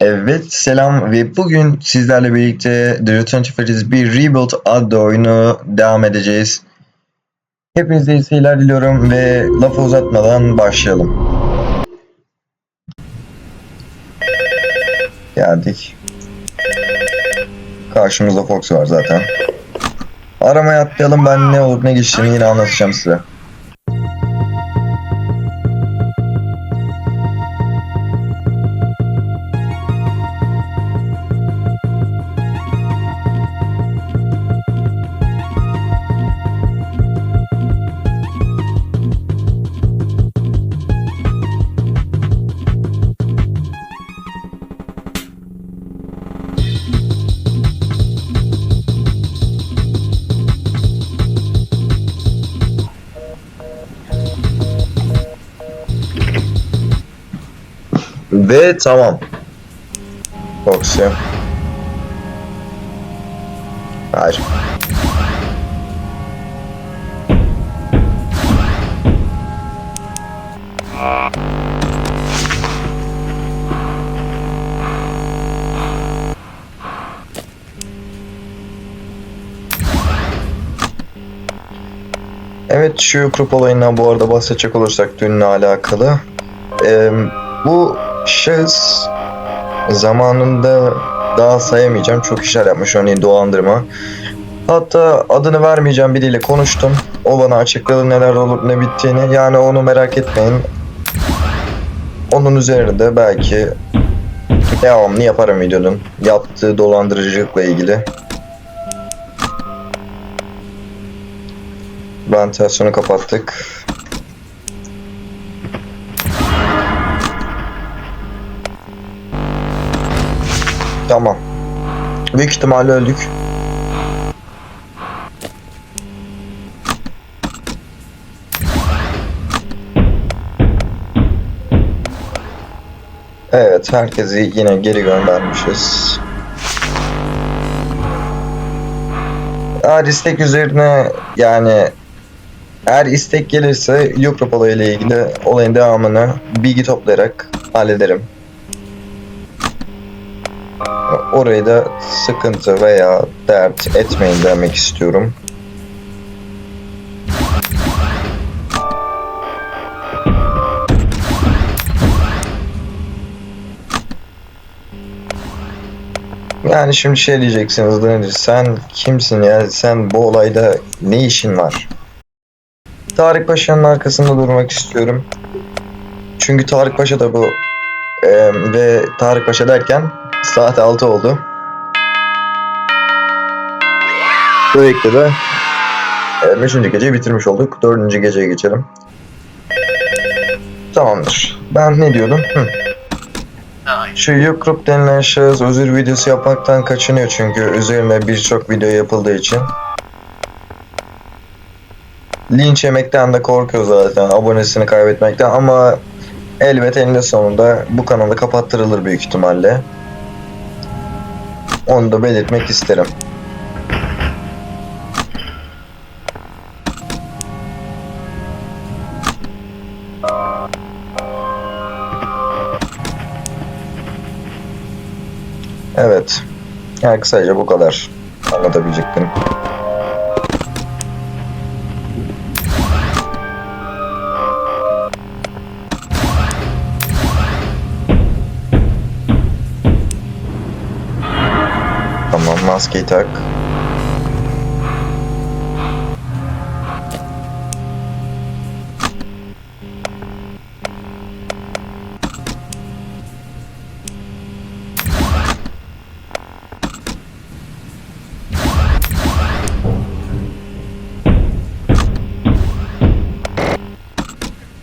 Evet selam ve bugün sizlerle birlikte The Return to Freddy's bir Rebuild adlı oyunu devam edeceğiz. Hepinize iyi seyirler diliyorum ve lafı uzatmadan başlayalım. Geldik. Karşımızda Fox var zaten. Aramaya atlayalım ben ne olup ne geçtiğini yine anlatacağım size. Ve tamam. Foxy. Hayır. Evet şu grup olayından bu arada bahsedecek olursak dünle alakalı. Eee bu şahıs zamanında daha sayamayacağım çok işler yapmış örneğin dolandırma. Hatta adını vermeyeceğim biriyle konuştum. O bana açıkladı neler olup ne bittiğini. Yani onu merak etmeyin. Onun üzerinde belki devamlı yaparım videonun. Yaptığı dolandırıcılıkla ilgili. Ventilasyonu kapattık. Tamam. Büyük ihtimalle öldük. Evet, herkesi yine geri göndermişiz. Eğer istek üzerine yani eğer istek gelirse Yukrop olayıyla ilgili olayın devamını bilgi toplayarak hallederim. Orayı da sıkıntı veya dert etmeyin demek istiyorum. Yani şimdi şey diyeceksiniz Daniel, sen kimsin ya sen bu olayda ne işin var? Tarık Paşa'nın arkasında durmak istiyorum. Çünkü Tarık Paşa da bu Ee, ve Tarık Paşa derken saat 6 oldu. Böylelikle de 5. geceyi bitirmiş olduk. 4. geceye geçelim. Tamamdır. Ben ne diyordum? Hı. Şu Yukrup denilen şahıs özür videosu yapmaktan kaçınıyor çünkü üzerine birçok video yapıldığı için. Linç yemekten de korkuyor zaten abonesini kaybetmekten ama elbet eninde sonunda bu kanalı kapattırılır büyük ihtimalle. Onu da belirtmek isterim. Evet. Yani kısaca bu kadar anlatabilecektim. Tamam maskeyi tak.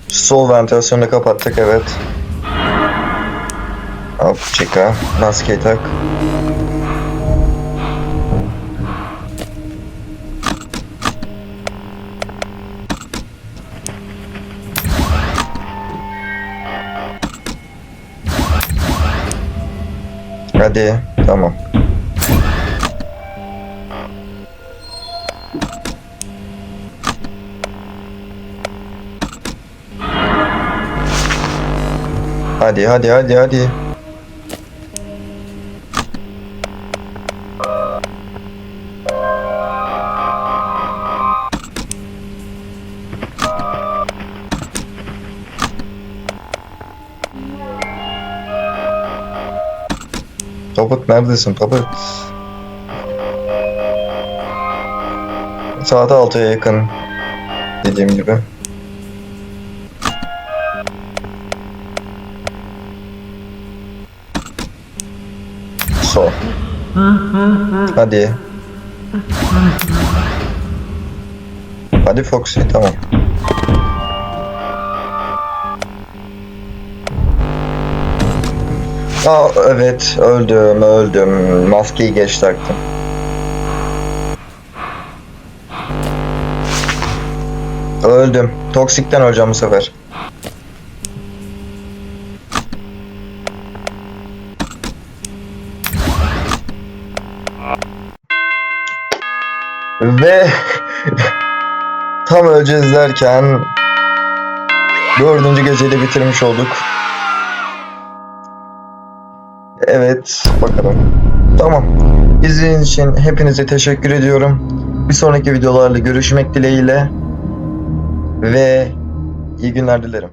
Sol ventilasyonu kapattık evet. Hop çeka. Maskeyi tak. Hadi tamam. Hadi hadi hadi hadi. Tabut neredesin Tabut? Saat 6'ya yakın dediğim gibi. Sol. Hadi. Hadi Foxy tamam. Aa evet öldüm öldüm. Maskeyi geç taktım. Öldüm. Toksikten öleceğim bu sefer. Ve tam öleceğiz derken dördüncü geceyi de bitirmiş olduk. Evet, bakalım. Tamam. İzlediğiniz için hepinize teşekkür ediyorum. Bir sonraki videolarla görüşmek dileğiyle ve iyi günler dilerim.